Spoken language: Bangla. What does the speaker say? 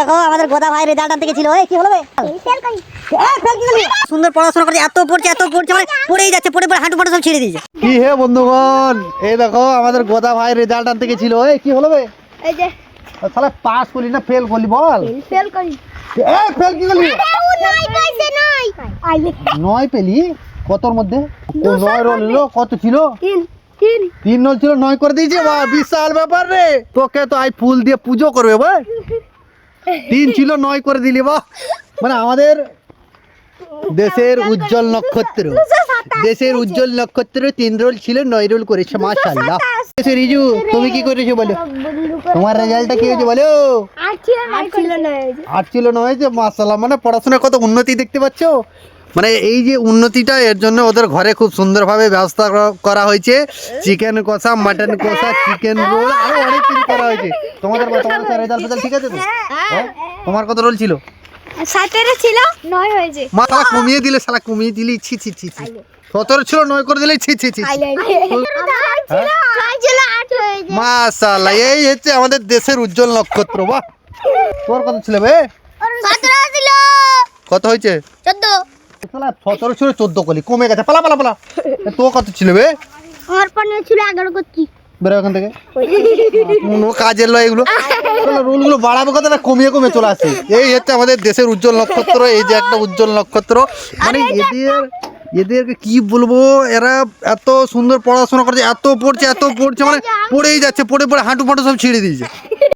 দেখো আমাদের গোদা ভাই রেজাল্ট আনতে গেছিল। এই কি হলো বে? এই, fail কি করলি? সুন্দর পড়াশোনা করছে এত পড়ছে এত পড়ছে মানে পড়েই যাচ্ছে পড়ে পড়ে হাঁটু ফাঁটু সব ছিঁড়ে দিয়েছে। কি হে বন্ধুগণ? এই দেখো আমাদের গোদা ভাই রেজাল্ট আনতে গেছিল। এই কি হলো বে? এই যে তাহলে পাস করলি না ফেল করলি বল? ফেল করি। এ ফেল কি করলি? নয় পেলি? কতর মধ্যে? নয় কত ছিল? তিন তিন। তিন ছিল নয় করে দিয়েছে বিশাল ব্যাপার রে। তোকে তো আই ফুল দিয়ে পুজো করবে ভাই তিন ছিল নয় করে দিলি বাহ। মানে আমাদের দেশের উজ্জ্বল নক্ষত্র। দেশের উজ্জ্বল নক্ষত্র তিন রোল ছিল নয় রোল করেছে মাশাআল্লাহ। এসে রিজু তুমি কি করেছ বলো? তোমার রেজাল্টটা কি হয়েছে বলো? আট ছিল নয় যে। মাশাআল্লাহ মানে পড়াশোনার কত উন্নতি দেখতে পাচ্ছ? মানে এই যে উন্নতিটা এর জন্য ওদের ঘরে খুব সুন্দরভাবে ব্যবস্থা করা- করা হয়েছে। চিকেন কষা মাটন কষা চিকেন রোল আরও অনেক কিছু করা হয়েছে। তোমাদের তোমাদের রেজাল্ট ফেজাল্ট ঠিক আছে তো হ্যাঁ? তোমার কত রোল ছিল? সতেরো ছিল নয় হয়েছে। মা শালা কমিয়ে দিলে শালা কমিয়ে দিলি ছি ছি ছি ছি। সতেরো ছিল নয় করে দিলে ছি ছি ছি হয়েছে। মাশাআল্লাহ এই হচ্ছে আমাদের দেশের উজ্জ্বল নক্ষত্র বাহ। তোর কত ছিল বে? ছিল। কত হয়েছে? চোদ্দ। শালা সতেরো ছিল চোদ্দ কলি কমে গেছে পালা পালা পালা। তো কত ছিল বে? আমার পানি ছিল এগারো করছি বেরো এখান থেকে। কোনো কাজের লয় এগুলো। রুলগুলো বাড়াবো কথা না কমিয়ে কমে চলে আসে এই হচ্ছে আমাদের দেশের উজ্জ্বল নক্ষত্র এই যে একটা উজ্জ্বল নক্ষত্র। মানে এদের এদেরকে কি বলব এরা এত সুন্দর পড়াশোনা করছে এত পড়ছে এত পড়ছে মানে পড়েই যাচ্ছে পড়ে পড়ে হাঁটু ফাঁটু সব ছিঁড়ে দিয়েছে।